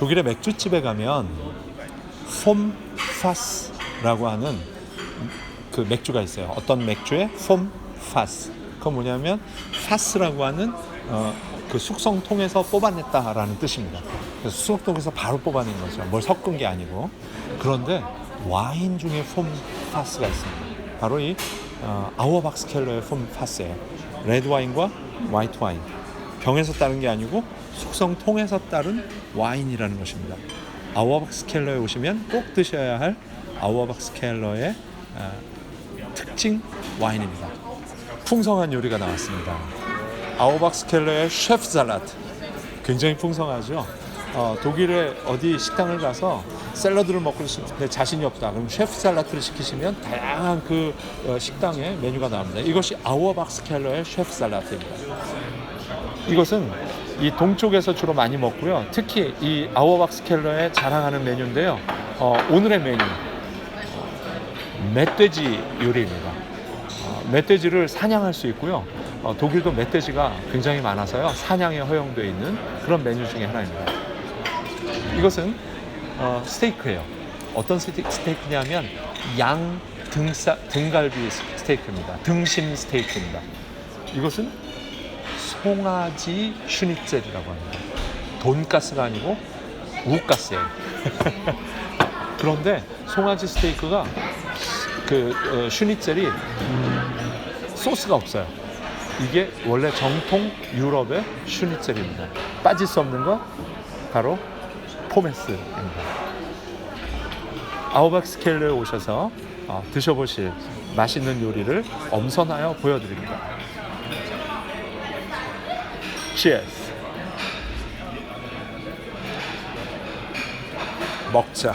독일의 맥주집에 가면 폼 파스라고 하는 그 맥주가 있어요. 어떤 맥주에 폼 파스. 그건 뭐냐면 파스라고 하는 어, 그 숙성통에서 뽑아냈다라는 뜻입니다. 그래서 숙성통에서 바로 뽑아낸 거죠. 뭘 섞은 게 아니고. 그런데 와인 중에 폼 파스가 있습니다. 바로 이 어, 아우어박스 켈러의 폼 파스예요. 레드 와인과 화이트 와인. 병에서 따른 게 아니고 숙성통에서 따른 와인이라는 것입니다. 아우어박스 켈러에 오시면 꼭 드셔야 할 아우어박스 켈러의 아, 특징 와인입니다. 풍성한 요리가 나왔습니다. 아우박스 켈러의 셰프 살라드 굉장히 풍성하죠. 어, 독일의 어디 식당을 가서 샐러드를 먹고 싶은데 자신이 없다. 그럼 셰프 살라드를 시키시면 다양한 그 어, 식당의 메뉴가 나옵니다. 이것이 아우어박스 켈러의 셰프 살라드입니다. 이것은 이 동쪽에서 주로 많이 먹고요. 특히 이 아우어박스 켈러에 자랑하는 메뉴인데요. 어, 오늘의 메뉴 멧돼지 요리입니다. 어, 멧돼지를 사냥할 수 있고요. 어, 독일도 멧돼지가 굉장히 많아서요. 사냥에 허용되어 있는 그런 메뉴 중에 하나입니다. 이것은 어, 스테이크예요. 어떤 스테, 스테이크냐면 양 등사, 등갈비 스테이크입니다. 등심 스테이크입니다. 이것은 송아지 슈니첼이라고 합니다. 돈가스가 아니고 우가스예요. 그런데 송아지 스테이크가 그 어, 슈니첼이 소스가 없어요. 이게 원래 정통 유럽의 슈니첼입니다. 빠질 수 없는 거 바로 포메스입니다. 아우박 스켈러에 오셔서 어, 드셔보실 맛있는 요리를 엄선하여 보여드립니다. Cheers. 먹자.